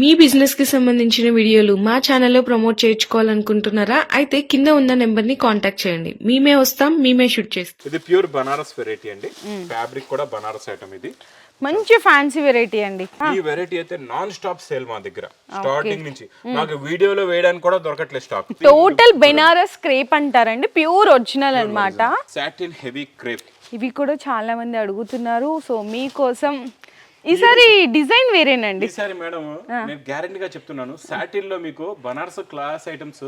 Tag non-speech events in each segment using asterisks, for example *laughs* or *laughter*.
మీ బిజినెస్కి సంబంధించిన వీడియోలు మా ఛానల్లో ప్రమోట్ చేయించుకోవాలనుకుంటున్నారా? అయితే కింద ఉన్న నెంబర్ని కాంటాక్ట్ చేయండి. మేమే వస్తాం మేమే షూట్ చేస్తాం. ఇది ప్యూర్ బనారస్ వెరైటీ అండి. ఫ్యాబ్రిక్ కూడా బనారస్ ఐటమ్ ఇది. మంచి ఫ్యాన్సీ వెరైటీ అండి. ఈ వెరైటీ అయితే నాన్ స్టాప్ సేల్ మా దగ్గర. స్టార్టింగ్ నుంచి. నాకు వీడియోలో వేయడానికి కూడా దొరకట్లేదు స్టాక్ టోటల్ బెనారస్ క్రేప్ అంటారండి. ప్యూర్ ఒరిజినల్ అన్నమాట. సాటిన్ హెవీ క్రేప్ ఇవి కూడా చాలా మంది అడుగుతున్నారు. సో మీకోసం ఈసారి డిజైన్ వేరేనండి. ఈసారి మేడం నేను గ్యారెంటీ గా చెప్తున్నాను సాటిన్లో మీకు బనారస్ క్లాస్ ఐటమ్స్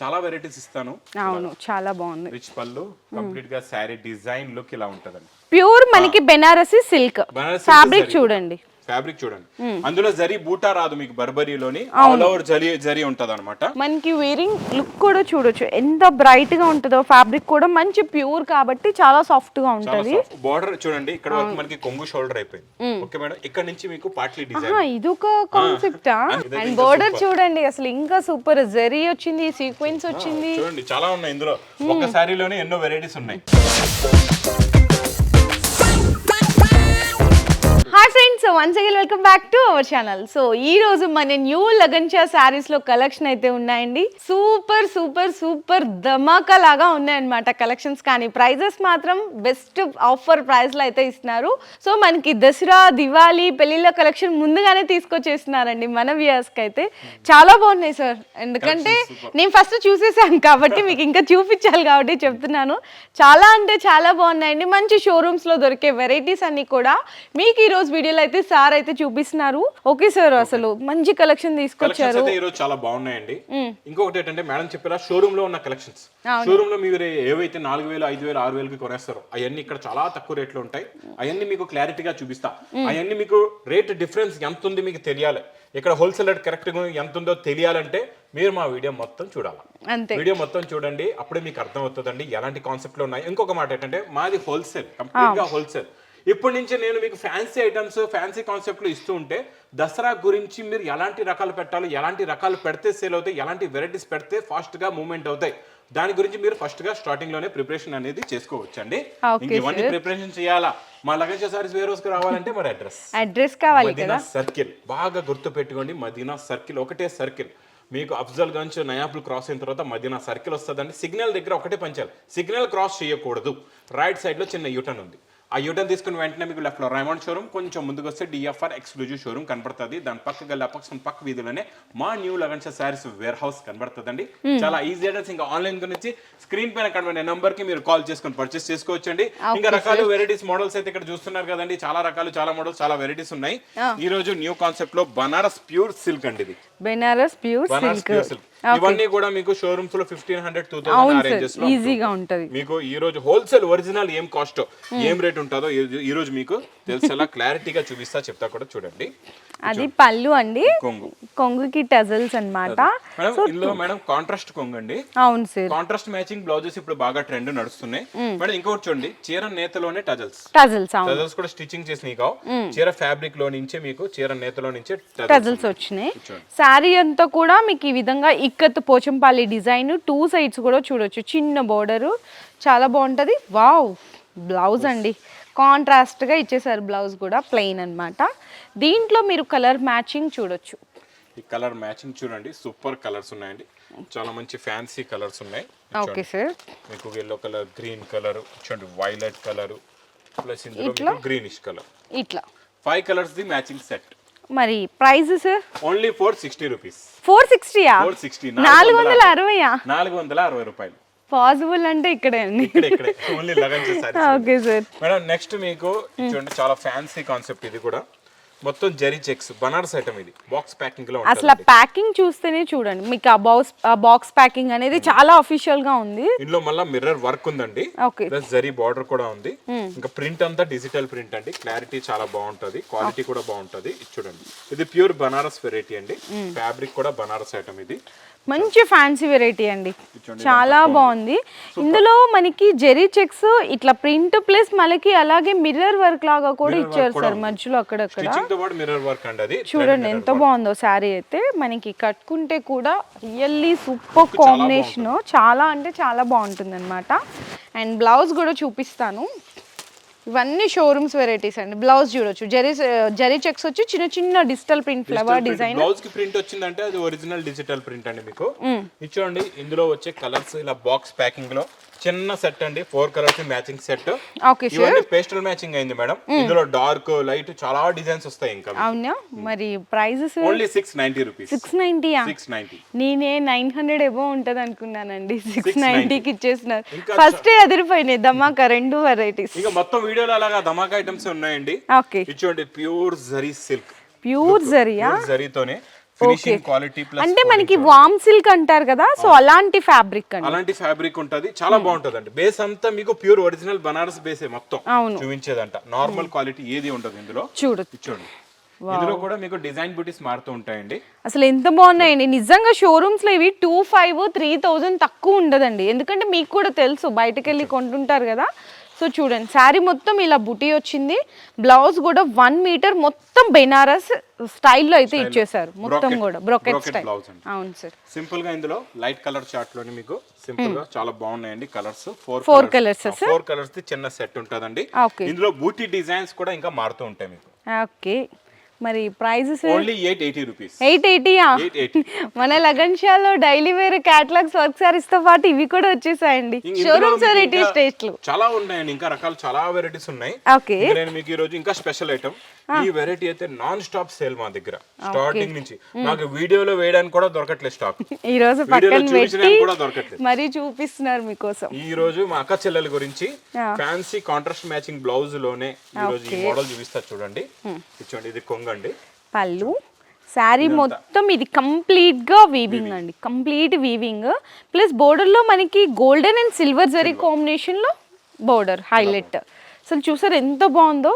చాలా వెరైటీస్ ఇస్తాను. అవును చాలా బాగుంది. రిచ్ పళ్ళు కంప్లీట్గా శారీ డిజైన్ లుక్ ఇలా ఉంటదండి. ప్యూర్ మనకి బెనారసి సిల్క్. ఫ్యాబ్రిక్ చూడండి. ఫ్యాబ్రిక్ చూడండి. అందులో జరీ బూటా రాదు మీకు బర్బరీలోని. ఆల్ ఓవర్ జరీ జరీ ఉంటది అనమాట మనకి వేరింగ్ లుక్ కూడా చూడొచ్చు. ఎంత బ్రైట్గా ఉంటుందో ఫ్యాబ్రిక్ కూడా మంచి ప్యూర్ కాబట్టి చాలా సాఫ్ట్గా ఉంటది. బార్డర్ చూడండి ఇక్కడ వరకు మనకి కొంగు షోల్డర్ అయిపోయింది. ఓకే మేడం ఇక్కడ నుంచి మీకు పార్ట్లీ డిజైన్ ఆహా, ఇదొక కాన్సెప్టా అండ్ బోర్డర్ చూడండి అసలు ఇంకా సూపర్ జరీ వచ్చింది సీక్వెన్స్ వచ్చింది. చూడండి చాలా ఉన్నాయి ఇందులో. ఒక శారీలోనే ఎన్నో వెరైటీస్ ఉన్నాయి. Hi friends once again welcome back to our channel so ఈ రోజు మన న్యూ లగన్చా శారీస్లో కలెక్షన్ అయితే ఉన్నాయండి. సూపర్ సూపర్ సూపర్ ధమాకా లాగా ఉన్నాయన్నమాట కలెక్షన్స్ కానీ ప్రైజెస్ మాత్రం బెస్ట్ ఆఫర్ ప్రైస్లో అయితే ఇస్తున్నారు. సో మనకి దసరా దివాళీ పెళ్ళిళ్ళ కలెక్షన్ ముందుగానే తీసుకొచ్చేస్తున్నారండి మన వ్యూయర్స్కి అయితే. చాలా బాగున్నాయి సార్ ఎందుకంటే నేను ఫస్ట్ చూసేసాను కాబట్టి మీకు ఇంకా చూపించాలి కాబట్టి చెప్తున్నాను. చాలా అంటే చాలా బాగున్నాయండి. మంచి షోరూమ్స్లో దొరికే వెరైటీస్ అన్ని కూడా. మీకు ఈ రోజు వీడియోలో అయితే సార్ అయితే చూపిస్తున్నారు. ఓకే సార్ అసలు మంచి కలెక్షన్ తీసుకొచ్చారు. అయితే ఈరోజు చాలా బాగున్నాయండి. ఇంకొకటి ఏంటంటే మేడం చెప్పారా షోరూమ్లో ఉన్న కలెక్షన్స్ షోరూమ్లో మీరు ఏవైతే నాలుగు వేలు ఐదు వేలు ఆరు వేలకి కొనేస్తారో అవన్నీ ఇక్కడ చాలా తక్కువ రేట్లో ఉంటాయి. అవన్నీ మీకు క్లారిటీగా చూపిస్తా. అవన్నీ మీకు రేట్ డిఫరెన్స్ ఎంత ఉంది మీకు తెలియాలి. ఇక్కడ హోల్సేల్ రేట్ కరెక్ట్ ఎంత ఉందో తెలియాలంటే మీరు మా వీడియో మొత్తం చూడాలి. అంతే. వీడియో మొత్తం చూడండి అప్పుడే మీకు అర్థం అవుతుందండి ఎలాంటి కాన్సెప్ట్లు ఉన్నాయి. ఇంకొక మాట ఏంటంటే మాది హోల్సేల్ కంప్లీట్గా హోల్సేల్ ఇప్పటి నుంచి నేను మీకు ఫ్యాన్సీ ఐటమ్స్ ఫ్యాన్సీ కాన్సెప్ట్లు ఇస్తూ ఉంటే దసరా గురించి మీరు ఎలాంటి రకాలు పెట్టాలి ఎలాంటి రకాలు పెడితే సేల్ అవుతాయి ఎలాంటి వెరైటీస్ పెడితే ఫాస్ట్గా మూవ్మెంట్ అవుతాయి దాని గురించి మీరు ఫస్ట్గా స్టార్టింగ్లోనే ప్రిపరేషన్ అనేది చేసుకోవచ్చండి. Okay, ఇంక ఇవన్నీ ప్రిపరేషన్ చేయాలా? మా లగేజ్ సారీస్ వేరే రోజుకి రావాలంటే మరి అడ్రస్ అడ్రస్ కావాలి మదీనా సర్కిల్ బాగా గుర్తు పెట్టుకోండి మదీనా సర్కిల్ ఒకటే సర్కిల్ మీకు అఫ్జల్ గంజ్ నయాపుల్ క్రాస్ అయిన తర్వాత మదీనా సర్కిల్ వస్తుందండి. సిగ్నల్ దగ్గర ఒకటే పంచాలి. సిగ్నల్ క్రాస్ చేయకూడదు. రైట్ సైడ్లో చిన్న యూటర్న్ ఉంది. ఆ యూటర్న్ తీసుకుని వెంటనే మీకు లెఫ్ట్లో రైమండ్ షోరూమ్ కొంచెం ముందుకు వస్తే డిఎఫ్ఆర్ ఎక్స్క్లూజివ్ షోరూమ్ కనబడుతుంది. దాని పక్క గల్ల పక్క పక్క వీధిలోనే మా new Lagans sarees warehouse కనబడుతుందండి చాలా ఈజీ అడ్రస్ ఇంకా ఆన్లైన్ గురించి స్క్రీన్ పైన కనబడే నెంబర్కి మీరు కాల్ చేసుకొని పర్చేస్ చేసుకోవచ్చండి. ఇంకా రకాలు వెరైటీస్ మోడల్స్ అయితే ఇక్కడ చూస్తున్నారు కదండి. చాలా రకాలు చాలా మోడల్స్ చాలా వెరైటీస్ ఉన్నాయి. ఈ రోజు న్యూ కాన్సెప్ట్లో బనారస్ ప్యూర్ సిల్క్ అండి ఇది. బెనారస్ ప్యూర్ సిల్క్ ఇవన్నీ కూడా మీకు షోరూమ్స్లో ఫిఫ్టీన్ హండ్రెడ్ టూ థౌసండ్ ఈజీగా ఉంటది. మీకు ఈ రోజు హోల్సేల్ ఒరిజినల్ ఏం కాస్ట్ ఏం రేట్ ఉంటుందో ఈ- రోజు మీకు తెలిసేలా క్లారిటీగా చూపిస్తా చెప్తా కూడా చూడండి. అది పళ్ళు అండి. కొంగు. కొంగుకి టజల్స్ అన్నమాట. మేడం ఇందులో మేడం కాంట్రాస్ట్ కొంగు అండి అవును సార్ కాంట్రాస్ట్ మ్యాచింగ్ బ్లౌజెస్ ఇప్పుడు బాగా ట్రెండ్ నడుస్తున్నాయి. మేడం ఇంకొకటి చూడండి. చీర నేతలోనే టజల్స్ టజల్స్ టజల్స్ కూడా స్టిచ్చింగ్ చేసి కావు. చీర ఫ్యాబ్రిక్లో నుంచే మీకు చీర నేతలో నుంచే టజల్స్ వచ్చినాయి. శారీ అంతా కూడా మీకు ఈ విధంగా ikat Pochampally design two sides కూడా చూడొచ్చు. చిన్న బోర్డర్ చాలా బాగుంటది. వావ్! బ్లౌజ్ అండి. కాంట్రాస్ట్గా ఇచ్చేసారు బ్లౌజ్ కూడా ప్లెయిన్ అన్నమాట. దీంట్లో మీరు కలర్ మ్యాచింగ్ చూడొచ్చు. ఈ కలర్ మ్యాచింగ్ చూడండి. సూపర్ కలర్స్ ఉన్నాయండి. చాలా మంచి ఫ్యాన్సీ కలర్స్ ఉన్నాయి. ఓకే సార్ మీకు ఎల్లో కలర్ గ్రీన్ కలర్ చూడండి వైలెట్ కలర్ ప్లస్ ఇందులో గ్రీనిష్ కలర్ ఇట్లా. Five colours the matching set మరి price sir? Only four sixty rupees. Four సిక్స్టీయా? నాలుగు వందల అరవయా? నాలుగు వందల అరవై రూపాయలు. పాసిబుల్ అంటే ఇక్కడే అండి. Only *laughs* okay sir. Madam next మీకు చూడండి చాలా ఫ్యాన్సీ కాన్సెప్ట్ ఇది కూడా. మొత్తం జరీ చెక్స్ బనారస్ ఐటమ్ ఇది. బాక్స్ ప్యాకింగ్లో అసలు ప్యాకింగ్ చూస్తేనే చూడండి. మీకు ఆ బాక్స్ బాక్స్ ప్యాకింగ్ అనేది చాలా అఫీషియల్గా ఉంది. ఇందులో మళ్ళీ మిర్రర్ వర్క్ ఉందండి. ఓకే ప్లస్ జరీ బార్డర్ కూడా ఉంది. ఇంకా ప్రింట్ అంతా డిజిటల్ ప్రింట్ అండి. క్లారిటీ చాలా బాగుంటది. క్వాలిటీ కూడా బాగుంటది. చూడండి. ఇది ప్యూర్ బనారస్ వెరైటీ అండి. ఫ్యాబ్రిక్ కూడా బనారస్ ఐటమ్ ఇది. మంచి ఫ్యాన్సీ వెరైటీ అండి. చాలా బాగుంది. ఇందులో మనకి జెరీ చెక్స్ ఇట్లా ప్రింట్ ప్లస్ మనకి అలాగే మిర్రర్ వర్క్ లాగా కూడా ఇచ్చారు సార్ మధ్యలో అక్కడక్కడ. చూడండి ఎంత బాగుందో శారీ అయితే. మనకి కట్టుకుంటే కూడా రియల్లీ సూపర్ కాంబినేషన్. చాలా అంటే చాలా బాగుంటుంది అనమాట అండ్ బ్లౌజ్ కూడా చూపిస్తాను. ఇవన్నీ షోరూమ్స్ వెరైటీస్ అండి. బ్లౌజ్ చూడొచ్చు. జరీ జరీ చెక్స్ వచ్చి చిన్న చిన్న డిజిటల్ ప్రింట్ ఫ్లవర్ డిజైన్ బ్లౌజ్కి ప్రింట్ వచ్చిందంటే అది ఒరిజినల్ డిజిటల్ ప్రింట్ అండి మీకు. ఇది చూడండి ఇందులో వచ్చే కలర్స్ ఇలా బాక్స్ ప్యాకింగ్లో. చిన్న సెట్ అండి. ఫోర్ కలర్స్ మ్యాచింగ్ సెట్ ఇవన్నీ పేస్టల్ మ్యాచింగ్ అయింది మేడం. ఇందులో డార్క్ లైట్ చాలా డిజైన్స్ వస్తాయి ఇంకా అవునా? మరి prices only six ninety rupees six నైంటీయా six ninety నేనే నైన్ హండ్రెడ్ ఎబో ఉంటది అనుకున్నానండి. సిక్స్ నైన్టీకి ఇచ్చేస్తున్నారు. ఇంకా ఫస్ట్ అదిరిపోయినాయి. ధమాకా రెండు వెరైటీస్ ఇంకా మొత్తం వీడియోలో అలాగా ధమాకా ఐటమ్స్ ఉన్నాయండి? ఓకే చూడండి ప్యూర్ జరీ సిల్క్ ప్యూర్ జరియా జరీతోనే ఫినిషింగ్ క్వాలిటీ ప్లస్ అంటే మనకి వామ్ సిల్క్ అంటారు కదా సో అలాంటి ఫ్యాబ్రిక్ అలాంటి ఫ్యాబ్రిక్ ఉంటది చాలా బాగుంటది అండి బేస్ అంతా మీకు ప్యూర్ ఒరిజినల్ బనారస్ బేసే మొత్తం. చూపించేదంట. నార్మల్ క్వాలిటీ ఏది ఉండదు ఇందులో. చూడొచ్చు. చూడండి. ఇందులో కూడా మీకు డిజైన్ బ్యూటీస్ మారుతూ ఉంటాయండి. అసలు ఎంత బాగున్నాయండి. నిజంగా షోరూమ్స్లో ఇవి టూ ఫైవ్ త్రీ థౌజండ్ తక్కువ ఉండదండి. ఎందుకంటే మీకు కూడా తెలుసు బయటకు వెళ్ళి కొంటుంటారు కదా. సో చూడండి శారీ మొత్తం ఇలా బుటీ వచ్చింది. బ్లౌజ్ కూడా వన్ మీటర్ మొత్తం బెనారస్ స్టైల్లో అయితే ఇచ్చేసారు మొత్తం కూడా బ్రొకెట్ స్టైల్. అవును సార్. సింపుల్గా ఇందులో లైట్ కలర్ చార్ట్లోని మీకు సింపుల్గా చాలా బాగున్నాయండి colours four colours, sir? Four colours చిన్న సెట్ ఉంటదండి. ఇందులో బూటీ డిజైన్స్ కూడా ఇంకా మారుతూ ఉంటాయి మీకు. ఓకే మరి ప్రైజెస్ ఓన్లీ ఎయిట్ ఎయిటీయా ఎయిట్ ఎయిటీ మన లగన్ షాలో డైలీ వేర్ క్యాటలాగ్స్ వర్క్ సారీస్తో పాటు ఇవి కూడా వచ్చేసాయండి. Showrooms varieties టేస్ట్లు. చాలా ఉన్నాయండి. ఇంకా రకాలు చాలా వెరైటీస్ ఉన్నాయి. ఓకే. నేను మీకు ఈ రోజు ఇంకా స్పెషల్ ఐటమ్ ఈ వెరైటీ అయితే నాన్ స్టాప్ సేల్ మా దగ్గర. స్టార్టింగ్ నుంచి. నాకు వీడియోలో వేయడానికి కూడా దొరకట్లేదు స్టాక్ ఈ రోజు మరీ చూపిస్తున్నారు మీకోసం. ఈ రోజు మా అక్క చెల్లెల గురించి ఫ్యాన్సీ కాంట్రాస్ట్ మ్యాచింగ్ బ్లౌజ్లోనే ఈ రోజు ఈ మోడల్ చూపిస్తా చూడండి. ఇది చూడండి ఇది కొంగండి పళ్ళు. శారీ మొత్తం ఇది కంప్లీట్గా వీవింగ్ అండి. Complete weaving. ప్లస్ బోర్డర్లో మనకి గోల్డెన్ అండ్ సిల్వర్ జరీ కాంబినేషన్లో బోర్డర్ హైలైట్. అసలు చూసారు ఎంత బాగుందో?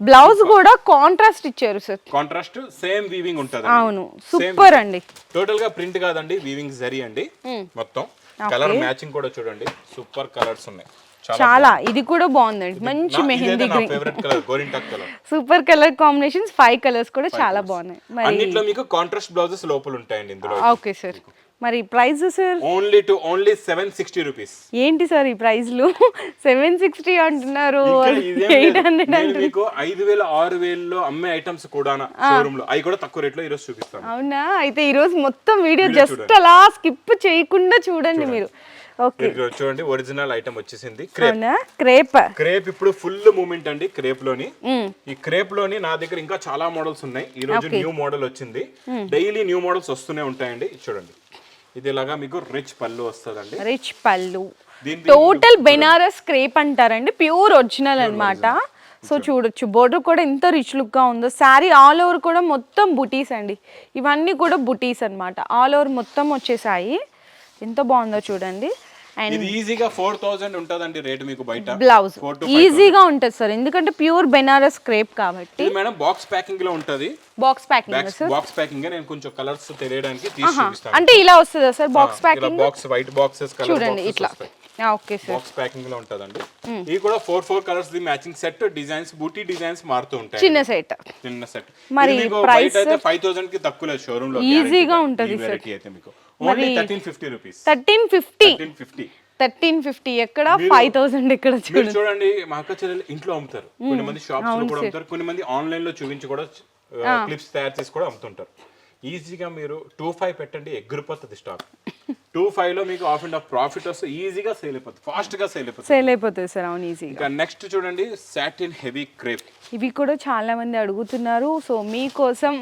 బ్లౌజ్ కూడా కాంట్రాస్ట్ ఇచ్చారు సార్. కాంట్రాస్ట్ సేమ్ వీవింగ్ ఉంటది అవును. సూపర్ అండి. టోటల్గా ప్రింట్ కాదండి వీవింగ్ జరీ అండి మొత్తం. కలర్ మ్యాచింగ్ కూడా చూడండి. సూపర్ కలర్స్ ఉన్నాయి. చాలా ఇది కూడా బాగుందండి. మంచి mehndi green super colour combinations five colours కూడా చాలా బాగున్నాయి. మరి అన్నిట్లో మీకు కాంట్రాస్ట్ బ్లౌజెస్ లోపల ఉంటాయండి ఇందులో. ఓకే సార్ మరి price sir only two only seven sixty rupees ఏంటి సార్ ఈ ప్రైస్లు సెవెన్ సిక్స్టీ అంటున్నారు. ఎయిట్ హండ్రెడ్ మీకు ఐదు వేల ఆరు వేలలో అమ్మే ఐటమ్స్ కూడా షోరూమ్లో. అవి కూడా తక్కువ రేట్లో ఈరోజు చూపిస్తాను. అవునా? అయితే ఈ రోజు మొత్తం వీడియో జస్ట్ అలా స్కిప్ చేయకుండా చూడండి. మీరు. చూడండి ఒరిజినల్ ఐటమ్ వచ్చేసింది. క్రేప్. క్రేప్. క్రేప్ ఇప్పుడు ఫుల్ మూమెంట్ అండి క్రేప్లోని ఈ క్రేప్లోని నా దగ్గర ఇంకా చాలా మోడల్స్ ఉన్నాయి. ఈ రోజు న్యూ మోడల్ వచ్చింది. డైలీ న్యూ మోడల్స్ వస్తూనే ఉంటాయండి. చూడండి. ఇది ఇలాగా మీకు రిచ్ పళ్ళు వస్తుందండి. రిచ్ పళ్ళు. టోటల్ బెనారస్ క్రేప్ అంటారండి. ప్యూర్ ఒరిజినల్ అన్నమాట. సో చూడొచ్చు. బోర్డర్ కూడా ఎంత రిచ్ లుక్గా ఉందో శారీ ఆల్ ఓవర్ కూడా మొత్తం బుటీస్ అండి. ఇవన్నీ కూడా బుటీస్ అన్నమాట. ఆల్ ఓవర్ మొత్తం వచ్చేసాయి. ఎంత బాగుందో చూడండి. అండ్ ఇది ఈజీగా ఫోర్ థౌసండ్ ఉంటదండి రేట్ మీకు బయట. బ్లౌజ్. ఈజీగా ఉంటుంది సార్. ఎందుకంటే ప్యూర్ బెనారస్ క్రేప్ కాబట్టి. ఇది మేడం బాక్స్ ప్యాకింగ్లో ఉంటది. బాక్స్ ప్యాకింగ్ బాక్స్ ప్యాకింగ్ నేను కొంచెం కలర్స్ తెలియడానికి తీసి అంటే ఇలా వస్తుందా sir box packing? Box white boxes colour చూడండి ఇట్లా. Okay sir. బాక్స్ ప్యాకింగ్లో ఉంటదండి. ఇవి కూడా four four colours the matching set designs booty designs మారుతూ ఉంటాయి చిన్న సెట్ చిన్న సెట్ మరి? బయట అయితే ఫైవ్ థౌసండ్కి తక్కువ లేదు షోరూమ్లో Easy-గా ఉంటది. వెరైటీ అయితే మీకు. Only thirteen fifty rupees thirteen fifty fifty thirteen fifty ఎక్కడ? ఫైవ్ థౌసండ్ ఎక్కడ మీరు చూడండి. మా అక్క చెల్లెలు ఇంట్లో అమ్ముతారు. కొన్ని మంది షాప్స్లో కూడా అమ్ముతారు కొన్ని మంది ఆన్లైన్లో చూపించి కూడా క్లిప్స్ తయారు చేసి కూడా అమ్ముతుంటారు. ఈజీగా మీరు టూ ఫైవ్ పెట్టండి ఎగ్గిరిపోతుంది స్టాక్ టూ ఫైవ్లో మీకు ఆఫ్ అండ్ ఆఫ్ ప్రాఫిట్ వస్తే ఈజీగా సేల్ అయిపోతుంది ఫాస్ట్గా సేల్ అయిపోతుంది. సేల్ అయిపోతుంది సార్ అవును ఈజీగా ఇంకా నెక్స్ట్ చూడండి సాటిన్ హెవీ క్రేప్ ఇవి కూడా చాలా మంది అడుగుతున్నారు. సో మీకోసం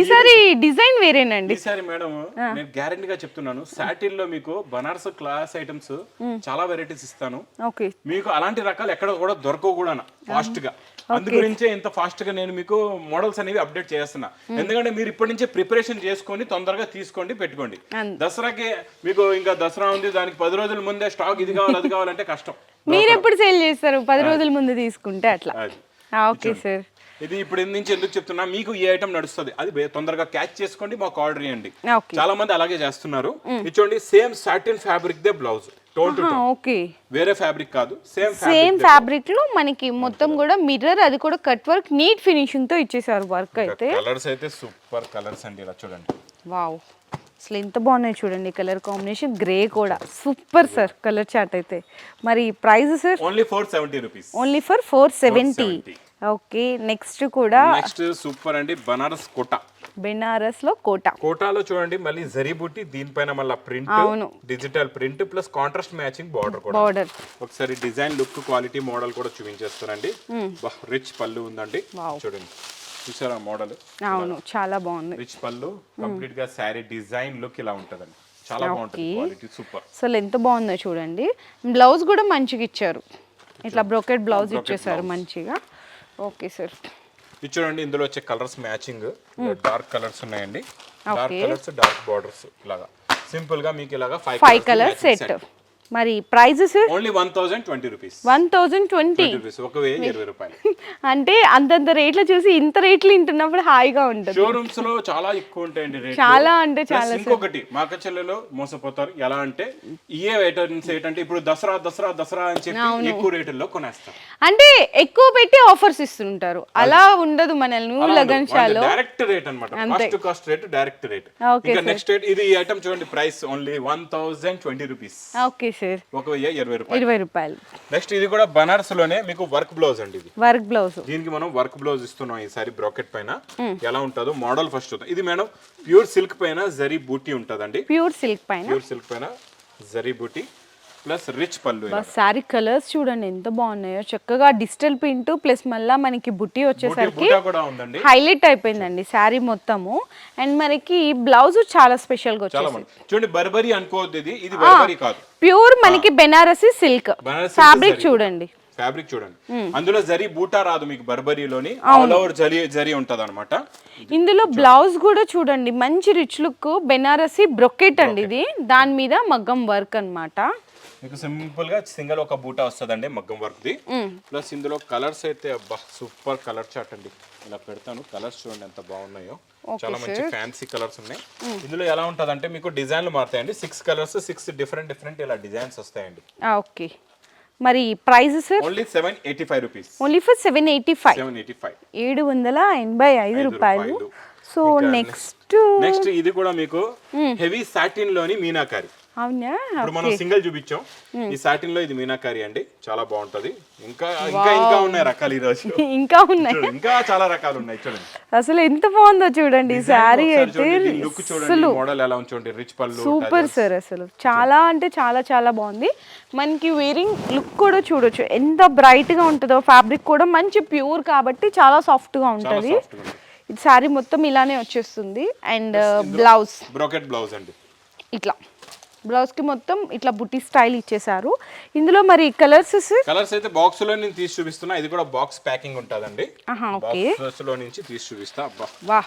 ఈసారి డిజైన్ వేరేనండి. ఈసారి మేడం నేను గ్యారెంటీ గా చెప్తున్నాను. సాటిన్లో మీకు బనారస్ క్లాస్ ఐటమ్స్ చాలా వెరైటీస్ ఇస్తాను. ఓకే. మీకు అలాంటి రకాలు ఎక్కడ కూడా దొరకవు కూడా ఫాస్ట్గా అందు గురించే ఇంత ఫాస్ట్గా నేను మీకు మోడల్స్ అనేవి అప్డేట్ చేస్తున్నా. ఎందుకంటే మీరు ఇప్పటి నుంచే ప్రిపరేషన్ చేసుకొని తొందరగా తీసుకోండి పెట్టుకోండి. దసరాకి మీకు ఇంకా దసరా ఉంది దానికి పది రోజుల ముందే స్టాక్ ఇది కావాలి అది కావాలంటే కష్టం. మీరు ఎప్పుడు సేల్ చేస్తారు? పది రోజుల ముందు తీసుకుంటే అట్లా. Okay sir. ఇది ఇప్పుడు నుంచి ఎందుకు చెప్తున్నా మీకు ఏ ఐటమ్ నడుస్తుంది. అది తొందరగా క్యాచ్ చేసుకోండి మాకు ఆర్డర్ ఇవ్వండి ఓకే చాలా మంది అలాగే చేస్తున్నారు. ఇది చూడండి same satin fabric the blouse okay వేరే ఫ్యాబ్రిక్ కాదు సేమ్ సేమ్ ఫ్యాబ్రిక్లో మనకి మొత్తం కూడా మిర్రర్ అది కూడా కట్ వర్క్ నీట్ ఫినిషింగ్తో ఇచ్చేసారు వర్క్ అయితే. కలర్స్ అయితే సూపర్ కలర్స్ అండి ఇలా చూడండి. వావ్ అసలు ఎంత బాగున్నాయి చూడండి కలర్ కాంబినేషన్ గ్రే కూడా. సూపర్ సార్ కలర్ చార్ట్ అయితే. మరి price sir only four seventy rupees only for four seventy 470. Okay next కూడా నెక్స్ట్ సూపర్ అండి బనారస్ కోట. బెనారస్లో కోట. కోటాలో చూడండి మళ్ళీ జరీ బుట్టి దీనిపైన మళ్ళీ ప్రింట్ అవును. Digital print plus contrast matching border కూడా. బార్డర్. ఒకసారి డిజైన్ లుక్ క్వాలిటీ మోడల్ కూడా చూపించేస్తానండి. రిచ్ పళ్ళు ఉందండి. చూడండి. చూసారా మోడల్? అవును చాలా బాగుంది. రిచ్ పళ్ళు కంప్లీట్గా శారీ డిజైన్ లుక్ ఇలా ఉంటదండి. చాలా బాగుంటుంది. Quality super. అసలు ఎంత బాగుందో చూడండి. బ్లౌజ్ కూడా మంచిగా ఇచ్చారు. ఇట్లా బ్రోకెట్ బ్లౌజ్ ఇచ్చేసారు మంచిగా. Okay sir. ఇది చూడండి ఇందులో వచ్చే కలర్స్ మ్యాచింగ్. డార్క్ కలర్స్ ఉన్నాయండి. డార్క్. కలర్స్ డార్క్ బార్డర్స్ ఇలాగా. సింపుల్గా మీకు ఇలాగా ఫైవ్ ఫైవ్ కలర్ సెట్ మరి price sir only one thousand twenty rupees one thousand twenty rupees ఒక వెయ్యి ఇరవై *laughs* రూపాయలు. అంటే అంతంత రేట్లు చూసి ఇంత రేట్లు వింటున్నప్పుడు హాయిగా ఉంటుంది. షోరూమ్స్లో చాలా ఎక్కువ ఉంటాయండి. చాలా అంటే చాలా ఇంకొకటి మా చెల్లెలో మోసపోతారు. ఎలా అంటే ఇయే ఐటమ్స్ ఏంటంటే ఇప్పుడు దసరా దసరా దసరా అని చెప్పి ఎక్కువ రేటుల్లో కొనేస్తారు. అంటే ఎక్కువ పెట్టి ఆఫర్స్ ఇస్తుంటారు. అలా ఉండదు మన న్యూ లగన్ షాలో డైరెక్ట్ రేట్ అనమాట first cost rate direct rate ఇంకా నెక్స్ట్ రేట్ ఇది ఐటమ్ చూడండి price only one thousand twenty rupees okay sir. ఒక వెయ్యి ఇరవై రూపాయలు. ఇరవై రూపాయలు. నెక్స్ట్ ఇది కూడా బనారస్లోనే మీకు వర్క్ బ్లౌజ్ అండి ఇది. Work blouse. దీనికి మనం వర్క్ బ్లౌజ్ ఇస్తున్నాం ఈసారి బ్రాకెట్ పైన. ఎలా ఉంటుందో మోడల్ ఫస్ట్ చూద్దాం. ఇది మేడం ప్యూర్ సిల్క్ పైన జరీ బూటీ ఉంటుందండి. ప్యూర్ సిల్క్ పైన. ప్యూర్ సిల్క్ పైన జరీ బూటీ. ప్లస్ రిచ్ పళ్ళు. శారీ కలర్స్ చూడండి ఎంత బాగున్నాయో. చక్కగా డిజిటల్ ప్రింట్ ప్లస్ మళ్ళా మనకి బుట్టి బూటీ వచ్చేసరికి హైలైట్ అయిపోయిందండి శారీ మొత్తము. అండ్ మనకి బ్లౌజ్ చాలా స్పెషల్గా వచ్చేసి చూడండి బర్బరీ అనుకోవద్దు ఇది. ఇది బర్బరీ కాదు. ప్యూర్ మనకి బెనారసి సిల్క్. ఫ్యాబ్రిక్ చూడండి. ఫ్యాబ్రిక్ చూడండి. అందులో జరీ బూటా రాదు మీకు బర్బరీలోని. ఆల్ ఓవర్ జరీ జరీ ఉంటది అనమాట ఇందులో బ్లౌజ్ కూడా చూడంండి. మంచి రిచ్ లుక్ బెనారసి బ్రొకెట్ అండి ఇది. దాని మీద మగ్గం వర్క్ అన్నమాట. మీకు సింపుల్గా సింగల్ ఒక బూటా వస్తుందండి మగ్గం వర్క్ ది ప్లస్ ఇందులో కలర్స్ అయితే అబ్బా సూపర్ కలర్ చార్ట్ అండి. ఇలా పెడతాను. కలర్స్ చూడండి ఎంత బాగున్నాయో. చాలా మంచి ఫ్యాన్సీ కలర్స్ ఉన్నాయి. ఇందులో ఎలా ఉంటదంటే మీకు డిజైన్లు మారుతాయండి. Six colours six different different ఇలా డిజైన్స్ వస్తాయండి. ఓకే. మరి price sir? Only seven eighty five rupees. Only for seven eighty five? Seven eighty five. ఏడు వందల ఎనభై ఐదు రూపాయలు. సో నెక్స్ట్ నెక్స్ట్ ఇది కూడా మీకు హెవీ సాటిన్లోని మీనాకారి. అవునా? ఇప్పుడు మనం సింగిల్ చూపించాం. ఈ సాటిన్లో ఇది మీనాకారి అండి. చాలా బాగుంటది. ఇంకా ఇంకా ఇంకా ఉన్నాయి రకాలు ఈ రోజు. *laughs* ఇంకా ఉన్నాయి? ఇంకా చాలా రకాలు ఉన్నాయి చూడండి. అసలు ఎంత బాగుందో చూడండి ఈ శారీ అయితే లుక్ చూడండి మోడల్ ఎలా ఉంది చూడండి రిచ్ పళ్ళు సూపర్ సార్ అసలు. చాలా అంటే చాలా చాలా బాగుంది. మనకి వేరింగ్ లుక్ కూడా చూడొచ్చు. ఎంత బ్రైట్గా ఉంటుందో ఫ్యాబ్రిక్ కూడా మంచి ప్యూర్ కాబట్టి చాలా సాఫ్ట్గా ఉంటుంది. ఇది శారీ మొత్తం ఇలానే వచ్చేస్తుంది. అండ్ బ్లౌజ్ బ్రోకెట్ బ్లౌజ్ అండి. ఇట్లా. బ్లౌజ్కి మొత్తం ఇట్లా బుట్టి స్టైల్ ఇచ్చేసారు ఇందులో మరి కలర్స్ కలర్స్ అయితే బాక్స్లో నేను తీసి చూపిస్తున్నా. ఇది కూడా బాక్స్ ప్యాకింగ్ ఉంటదండి. ఓకే. బాక్స్లో నుంచి తీసి చూపిస్తా. అబ్బా. వా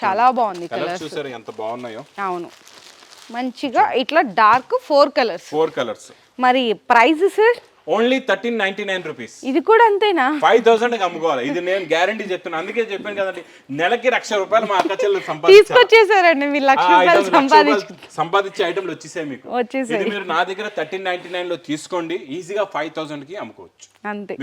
చాలా బాగుంది కలర్స్ చూసారు ఎంత బాగున్నాయో? అవును. మంచిగా ఇట్లా dark four colours. Four colours. మరి price sir only thirteen ninety nine rupees ఇది కూడా అంతేనా? ఫైవ్ థౌసండ్ అమ్ముకోవాలి. ఇది నేను గ్యారంటీ చెప్తున్నా. అందుకే చెప్పాను కదండి నెలకి లక్ష రూపాయలు మా అక్క చెల్లెలు సంపాదించారు తీసుకొచ్చేసారండి మీరు లక్ష రూపాయలు సంపాదించి ఐటమ్లు వచ్చేసాయి మీకు. ఇది మీరు నా దగ్గర థర్టీన్ నైన్టీ నైన్లో తీసుకోండి. ఈజీగా ఫైవ్ థౌసండ్కి అమ్ముకోవచ్చు. అంతే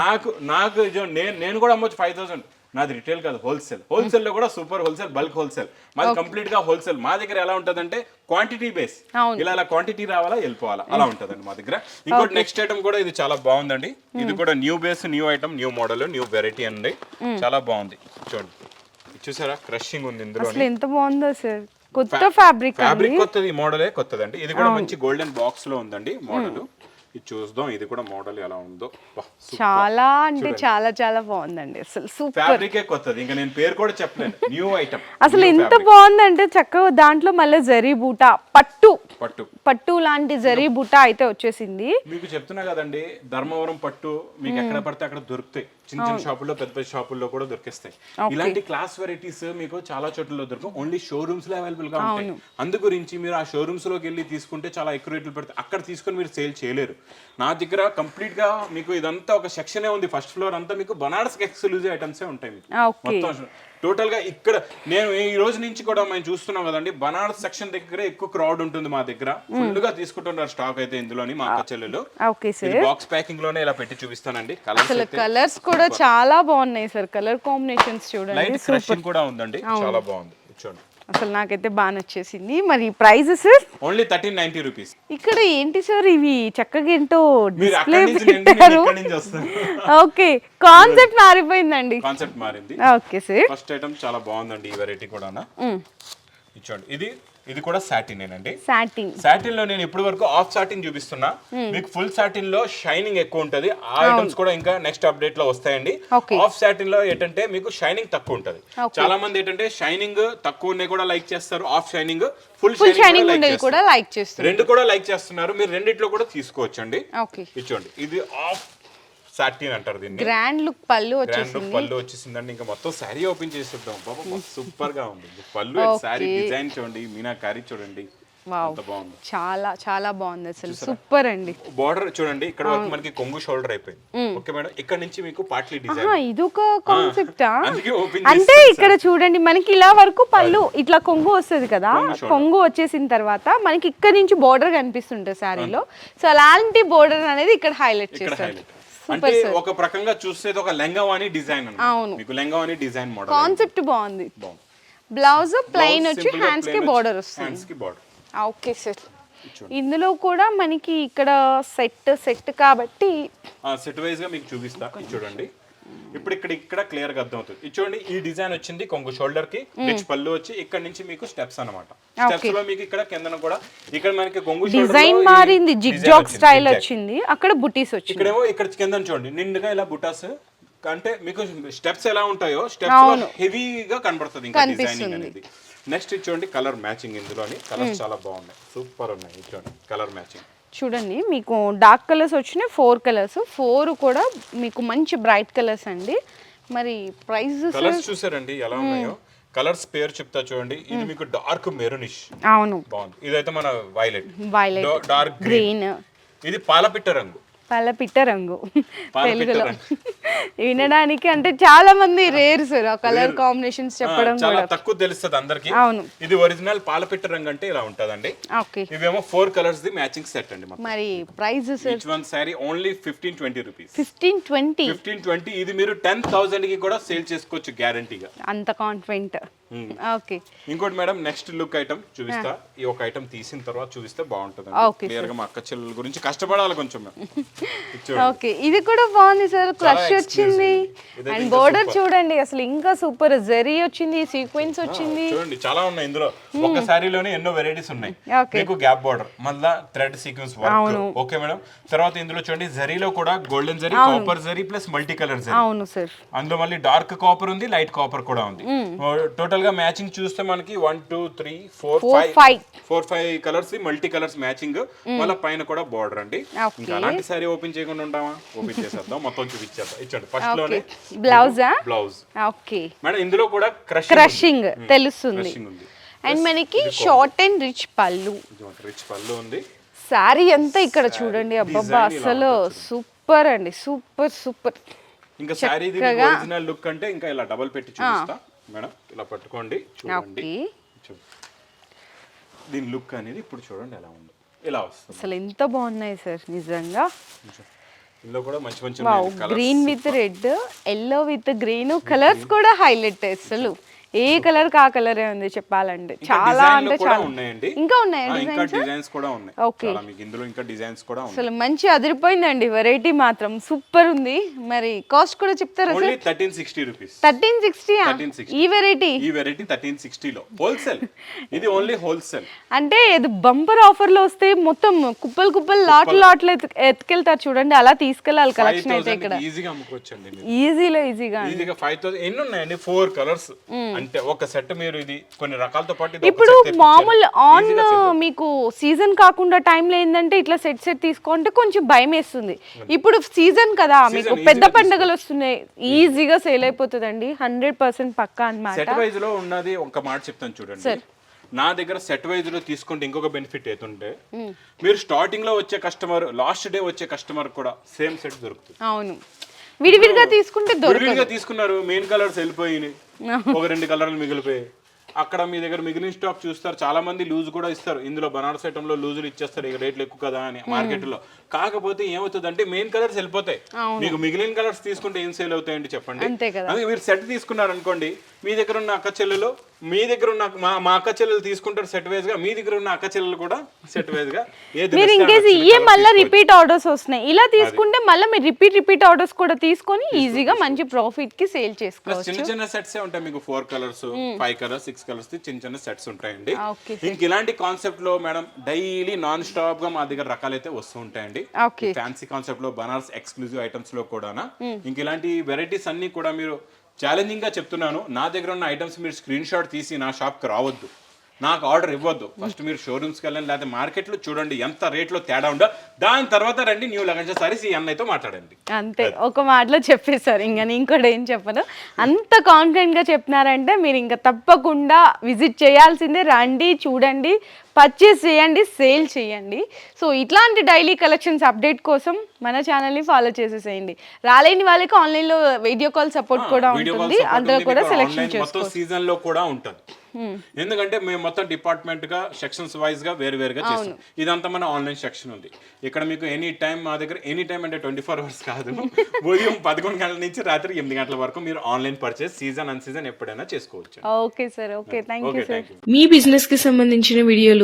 నాకు నాకు నేను నేను కూడా అమ్మొచ్చు ఫైవ్ థౌసండ్ నాది రిటైల్ కాదు హోల్సేల్ హోల్సేల్లో కూడా సూపర్ హోల్సేల్ బల్క్ హోల్సేల్ మాది కంప్లీట్గా హోల్సేల్ మా దగ్గర ఎలా ఉంటదంటే క్వాంటిటీ బేస్. ఇలా ఇలా క్వాంటిటీ రావాలా వెళ్ళిపోవాలా? అలా ఉంటదండి మా దగ్గర. ఇంకోటి నెక్స్ట్ ఐటమ్ కూడా ఇది చాలా బాగుందండి. ఇది కూడా new base new item new model new variety అండి. చాలా బాగుంది. చూడండి. చూసారా? క్రషింగ్ ఉంది ఇందులో ఎంత బాగుందో సార్. కొత్త ఫ్యాబ్రిక్ ఫ్యాబ్రిక్ కొత్తది మోడలే కొత్తదండి. ఇది కూడా మంచి గోల్డెన్ బాక్స్లో ఉందండి మోడల్ ఇది చూద్దాం ఇది కూడా మోడల్ ఎలా ఉందో. చాలా అంటే చాలా చాలా బాగుందండి. అసలు సూపర్. ఫ్యాబ్రికే కొత్తది. ఇంకా నేను పేరు కూడా చెప్పలేను. న్యూ ఐటమ్ అసలు ఎంత బాగుందంటే చక్కగా దాంట్లో మళ్ళీ జరీ బూటా పట్టు. పట్టు. పట్టు లాంటి జరీ బూటా అయితే వచ్చేసింది. మీకు చెప్తున్నా కదండి ధర్మవరం పట్టు మీకు ఎక్కడ పడితే అక్కడ దొరుకుతాయి. చిన్న చిన్న షాపుల్లో పెద్ద పెద్ద షాపుల్లో కూడా దొరికిస్తాయి. ఇలాంటి క్లాస్ వెరైటీస్ మీకు చాలా చోట్ల దొరకవు. ఓన్లీ షోరూమ్స్లో అవైలబుల్గా ఉంటాయి అందు గురించి మీరు ఆ షోరూమ్స్లోకి వెళ్ళి తీసుకుంటే చాలా ఎక్కువ రేట్లు పెడతాయి. అక్కడ తీసుకొని మీరు సేల్ చేయలేరు. నా దగ్గర కంప్లీట్గా మీకు ఇదంతా ఒక సెక్షనే ఉంది. ఫస్ట్ ఫ్లోర్ అంతా మీకు బనారస్ ఎక్స్క్లూజివ్ ఐటమ్స్ ఉంటాయి మీకు. మొత్తం టోటల్గా ఇక్కడ నేను ఈ రోజు నుంచి కూడా మేము చూస్తున్నాం కదండి బనారస్ సెక్షన్ దగ్గర ఎక్కువ క్రౌడ్ ఉంటుంది మా దగ్గర. ఫుల్గా తీసుకుంటున్నారు స్టాక్ అయితే ఇందులోని మా చెల్లెలు. Okay sir. ఇది బాక్స్ ప్యాకింగ్లోనే ఇలా పెట్టి చూపిస్తానండి. కలర్స్ అసలు కలర్స్ కూడా చాలా బాగున్నాయి సార్. కలర్ కాంబినేషన్స్ చూడండి. లైట్ క్రషింగ్ కూడా ఉందండి. చాలా బాగుంది. చూడండి. అసలు నాకైతే బాగా నచ్చేసింది. మరి price sir only thirteen ninety rupees ఇక్కడ ఏంటి సార్ ఇవి? చక్కగా ఏంటో డిస్ప్లే పెట్టారు. Okay concept *laughs* మారిపోయిందండి. కాన్సెప్ట్ మారింది. ఓకే సార్ ఫస్ట్ ఐటమ్ చాలా బాగుందండి ఈ వెరైటీ కూడా ఇచ్చోండి ఇది ఇది కూడా సాటిన్ ఏనండి. సాటిన్ సాటిన్లో నేను ఇప్పటి వరకు ఆఫ్ సాటిన్ చూపిస్తున్నా మీకు ఫుల్ సాటిన్లో షైనింగ్ ఎక్కువ ఉంటది. ఆ ఐటమ్స్ కూడా ఇంకా నెక్స్ట్ అప్డేట్లో వస్తాయండి. ఆఫ్ సాటిన్లో ఏంటంటే మీకు షైనింగ్ తక్కువ ఉంటది. చాలా మంది ఏంటంటే షైనింగ్ తక్కువ ఉన్నాయి కూడా లైక్ చేస్తారు. ఆఫ్ షైనింగ్ ఫుల్ షైనింగ్ ఉండేది కూడా లైక్ చేస్తుంది రెండు కూడా లైక్ చేస్తున్నారు. మీరు రెండిట్లో కూడా తీసుకోవచ్చండి. ఇచ్చోండి ఇది ఆఫ్ సాటిన్ అంటారు దీన్ని. గ్రాండ్ లుక్ పళ్ళు గ్రాండ్ వచ్చేసింది. పళ్ళు వచ్చేసిందండి. ఇంకా మొత్తం శారీ ఓపెన్ చేసేద్దాం బాబా *laughs* సూపర్గా ఉంది. ఇది పళ్ళు శారీ డిజైన్ చూడండి మీనా కారీ చూడండి. వావ్ ఎంత బాగుంది. చాలా చాలా బాగుంది అసలు. సూపర్ అండి. బార్డర్ చూడండి ఇక్కడ వరకు మనకి కొంగు షోల్డర్ అయిపోయింది. ఓకే మేడం ఇక్కడ నుంచి మీకు పార్ట్లీ డిజైన్. ఆహా, ఇదొక కాన్సెప్టా అంటే ఇక్కడ చూడండి మనకి ఇలా వరకు పళ్ళు ఇట్లా కొంగు వస్తుంది కదా? కొంగు వచ్చేసిన తర్వాత మనకి ఇక్కడ నుంచి బోర్డర్ కనిపిస్తుంటుంది శారీలో. సో అలాంటి బోర్డర్ అనేది ఇక్కడ హైలైట్ చేస్తారు. అంటే ఒక ప్రకంగా చూస్తే ఒక లెంగవాణి డిజైన్ అవును. మీకు లెంగవాణి డిజైన్ మోడల్ కాన్సెప్ట్ బాగుంది. బ్లౌజ్ ప్లెయిన్ వచ్చి హ్యాండ్స్కి బోర్డర్ వస్తుంది. హ్యాండ్స్కి బార్డర్ ఓకే సార్ ఇందులో కూడా మనకి ఇక్కడ సెట్ సెట్ కాబట్టి సెట్ వైజ్గా మీకు చూపిస్తా. చూడండి. ఇప్పుడు ఇక్కడ ఇక్కడ క్లియర్గా అర్థమవుతుంది. ఇది చూడండి ఈ డిజైన్ వచ్చింది కొంగు షోల్డర్కి రిచ్ పళ్ళు వచ్చి ఇక్కడ నుంచి మీకు స్టెప్స్ అన్నమాట. స్టెప్స్లో మీకు ఇక్కడ కిందన కూడా ఇక్కడ మనకి కొంగు డిజైన్ మారింది జిగ్జాగ్ స్టైల్. వచ్చింది. అక్కడ బుటీస్ వచ్చింది. ఇక్కడేమో ఇక్కడ కింద చూడండి నిండుగా ఇలా బుటాస్ అంటే మీకు స్టెప్స్ ఎలా ఉంటాయో స్టెప్స్ హెవీగా కనబడుతుంది ఇంకా డిజైనింగ్ అనేది. నెక్స్ట్ చూడండి కలర్ మ్యాచింగ్ ఇందులోని. కలర్స్ చాలా బాగున్నాయి. సూపర్ ఉన్నాయి చూడండి కలర్ మ్యాచింగ్ చూడండి మీకు డార్క్ కలర్స్ వచ్చినాయి ఫోర్ కలర్స్ ఫోర్ కూడా మీకు మంచి బ్రైట్ కలర్స్ అండి. మరి ప్రైస్ కలర్స్ చూసారండి ఎలా ఉన్నాయో? కలర్స్ పేరు చెప్తా చూడండి ఇది మీకు డార్క్ మెరూనిష్ అవును. బాగుంది. ఇదైతే మన వైలెట్ వైలెట్ డార్క్ గ్రీన్ ఇది పాలపిట్ట రంగు. పల్లపిట్ట రంగు. తెలుగులో. వినడానికి అంటే చాలా మంది రేర్ సార్ ఆ కలర్ కాంబినేషన్స్ చెప్పడం చాలా తక్కువ తెలుస్తుంది అందరికి. అవును. ఇది ఒరిజినల్ పాలపిట్ట రంగు అంటే ఇలా ఉంటదండి. ఓకే. ఇవేమో four colours the matching set అండి మరి price sir? One sari only fifteen twenty rupees fifteen twenty? Fifteen twenty ఇది మీరు టెన్ థౌసండ్కి కూడా సేల్ చేసుకోవచ్చు గ్యారంటీగా. అంత కాన్ఫిడెంట్. ఓకే ఇంకోటి మేడం నెక్స్ట్ లుక్ ఐటమ్ చూపిస్తా. ఈ ఒక ఐటమ్ తీసిన తర్వాత చూపిస్తే బాగుంటుంది క్లియర్గా మా అక్క చెల్లెల గురించి కష్టపడాలి కొంచెం. ఓకే *laughs* ఇది కూడా బాగుంది సార్ క్రష్ వచ్చింది. అండ్ బోర్డర్ చూడండి అసలు ఇంకా సూపర్ జరీ వచ్చింది సీక్వెన్స్ వచ్చింది. చూడండి చాలా ఉన్నాయి ఇందులో. ఒక శారీలోనే ఎన్నో వెరైటీస్ ఉన్నాయి. మీకు గ్యాప్ బార్డర్ మళ్ళా thread sequence work okay madam తర్వాత ఇందులో చూడండి జరీలో కూడా golden zari copper zari plus multi colour zari అవును సార్ అందులో మళ్ళీ డార్క్ కాపర్ ఉంది లైట్ కాపర్ కూడా ఉంది. టోటల్ గా మ్యాచింగ్ చూస్తే మనకి one two three four five. Four five colours multi colours matching మళ్ళీ పైన కూడా బార్డర్ అండి. ఇంకా అలాంటి సారీ ఓపెన్ చేయకుండా ఉంటామా? ఓపెన్ చేసేద్దాం. మొత్తం చూపించేద్దాం. ఇచ్చండి ఫస్ట్లోనే బ్లౌజా బ్లౌజ్ ఓకే మేడం ఇందులో కూడా క్రష్ క్రషింగ్ తెలుస్తుంది. క్రషింగ్ ఉంది. అండ్ మనకి short and rich pallu. Rich pallu ఉంది. శారీ అంతా ఇక్కడ చూడండి. అబ్బబ్బా అసలు సూపర్ అండి. Super super. ఇంకా శారీ ఒరిజినల్ లుక్ అంటే ఇంకా ఇలా డబల్ పెట్టి చూపిస్తా. మేడం ఇలా పట్టుకోండి చూడండి. దీని లుక్ అనేది ఇప్పుడు చూడండి ఎలా ఉందో. ఇలా వస్తుంది. అసలు ఎంత బాగున్నాయి సార్ నిజంగా. ఇందులో కూడా మంచి మంచి. Green with red yellow with green colours కూడా హైలైట్ అసలు. ఏ కలర్ కా కలరే ఉంది చెప్పాలంటే. చాలా లో అంటే చాలా. ఉన్నాయండి. ఇంకా ఉన్నాయా ఆ, ఇంకా డిజైన్స్? డిజైన్స్ కూడా ఉన్నాయి. మీకు ఇందులో ఇంకా డిజైన్స్ కూడా ఉన్నాయి. అసలు మంచి అదిరిపోయిందండి వెరైటీ మాత్రం. సూపర్ ఉంది. మరి కాస్ట్ కూడా చెప్తారా thirteen sixty rupees thirteen sixty 1360. ఈ వెరైటీ? ఈ వెరైటీ థర్టీన్ సిక్స్టీలో హోల్సేల్ ఇది ఓన్లీ హోల్సేల్ అంటే ఇది బంపర్ ఆఫర్లో వస్తే మొత్తం కుప్పలు కుప్పలు లాట్లు లాట్లు ఎత్తు- ఎత్తుకెళ్తారు చూడండి. అలా తీసుకెళ్ళాలి కలెక్షన్ అయితే ఇక్కడ. ఈజీగా అమ్ముకోవచ్చండి. ఈజీలో ఈజీగా ఈజీగా ఫైవ్ థౌసండ్ ఎన్ని ఉన్నాయండి ఫోర్ కలర్స్ అంటే ఒక సెట్ మీరు ఇది కొన్ని రకాలతో పాటు ఇప్పుడు. మామూలు ఆన్. మీకు సీజన్ కాకుండా టైంలో ఏంటంటే ఇట్లా సెట్ సెట్ తీసుకుంటే కొంచెం భయం వేస్తుంది. ఇప్పుడు సీజన్ కదా మీకు పెద్ద పండుగలు వస్తున్నాయి. ఈజీగా సేల్ అయిపోతుందండి. హండ్రెడ్ పర్సెంట్ పక్కా అన్నమాట. సెట్ వైజ్లో ఉన్నది ఒక మాట చెప్తాను చూడండి. నా దగ్గర సెట్ వైజ్లో తీసుకుంటే ఇంకొక బెనిఫిట్ ఏతుంటే మీరు స్టార్టింగ్లో వచ్చే కస్టమర్ లాస్ట్ డే వచ్చే కస్టమర్ కూడా సేమ్ సెట్ దొరుకుతుంది. అవును. విడివిడిగా తీసుకుంటే విడివిడిగా తీసుకున్నారు మెయిన్ కలర్స్ వెళ్ళిపోయినాయి. *laughs* ఒక రెండు కలర్లు మిగిలిపోయాయి. అక్కడ మీ దగ్గర మిగిలిన స్టాక్ చూస్తారు చాలా మంది లూజ్ కూడా ఇస్తారు. ఇందులో బనారస్ ఐటమ్లో లూజులు ఇచ్చేస్తారు ఇక రేట్లు ఎక్కువ కదా అని మార్కెట్లో కాకపోతే ఏమవుతుంది అంటే మెయిన్ కలర్స్ వెళ్ళిపోతాయి. మీకు మిగిలిన కలర్స్ తీసుకుంటే ఏం సేల్ అవుతాయండి చెప్పండి. అందుకే మీరు సెట్ తీసుకున్నారు అనుకోండి మీ దగ్గర ఉన్న అక్క చెల్లెలు మీ దగ్గర ఉన్న మా మా అక్క చెల్లెలు తీసుకుంటారు సెట్ వైజ్గా మీ దగ్గర ఉన్న అక్క చెల్లెలు కూడా సెట్ వైజ్గా మీరు best ఇన్ కేసు అనిపిస్తుంది ఇయే మళ్ళీ. రిపీట్ ఆర్డర్స్ వస్తున్నాయి. ఇలా తీసుకుంటే మళ్ళీ మీరు రిపీట్ రిపీట్ ఆర్డర్స్ కూడా తీసుకొని ఈజీగా మంచి ప్రాఫిట్కి సేల్ చేసుకోవచ్చు. చిన్న చిన్న సెట్స్ ఉంటాయి మీకు four colours five colours six colours చిన్న చిన్న సెట్స్ ఉంటాయండి. ఓకే ఇంక ఇలాంటి కాన్సెప్ట్లో మేడం డైలీ నాన్ స్టాప్గా మా దగ్గర రకాలైతే వస్తూ ఉంటాయండి. ఫ్యాన్సీ కాన్సెప్ట్లో బనారస్ ఎక్స్క్లూజివ్ ఐటమ్స్లో కూడా ఇంక ఇలాంటి వెరైటీస్ అన్ని కూడా మీరు ఛాలెంజింగ్గా చెప్తున్నాను. నా దగ్గర ఉన్న ఐటమ్స్ మీరు స్క్రీన్ షాట్ తీసి నా షాప్కి రావద్దు. నాకు ఆర్డర్ ఇవ్వద్దు. ఫస్ట్ మీరు షోరూమ్స్కి వెళ్ళండి లేకపోతే మార్కెట్లో చూడండి ఎంత రేట్లో తేడా ఉందో. దాని తర్వాత రండి న్యూ లగన్ సారీస్ ఈ అన్నయ్యతో మాట్లాడండి. అంతే. ఒక మాటలో చెప్పేశారు. ఇంకా ఇంకోటి ఏం చెప్పను. అంత కాన్ఫిడెంట్గా చెప్పినారంటే మీరు ఇంకా తప్పకుండా విజిట్ చేయాల్సిందే. రండి చూడండి. పర్చేస్ చేయండి సేల్ చేయండి. సో ఇట్లాంటి డైలీ కలెక్షన్స్ అప్డేట్ కోసం మన ఛానల్ని ఫాలో చేసేసేయండి. రాలేని వాళ్ళకి ఆన్లైన్లో వీడియో కాల్ సపోర్ట్ కూడా ఉంటుంది. అందులో. కూడా సెలెక్షన్ చేసుకోవచ్చు. సీజన్లో కూడా ఉంటుంది. ఎందుకంటే మేము మొత్తం డిపార్ట్మెంట్గా సెక్షన్స్ వైజ్గా వేరు వేరుగా చేస్తాం. ఇదంతా మన ఆన్లైన్ సెక్షన్ ఉంది. ఇక్కడ మీకు ఎనీ టైం మా దగ్గర ఎనీ టైం అంటే ట్వంటీ ఫోర్ అవర్స్ కాదు. *laughs* ఉదయం పదకొండు గంటల నుంచి రాత్రి ఎనిమిది గంటల వరకు మీరు online purchase season unseason ఎప్పుడైనా చేసుకోవచ్చు. Okay sir okay thank you మీ బిజినెస్కి సంబంధించిన వీడియోలు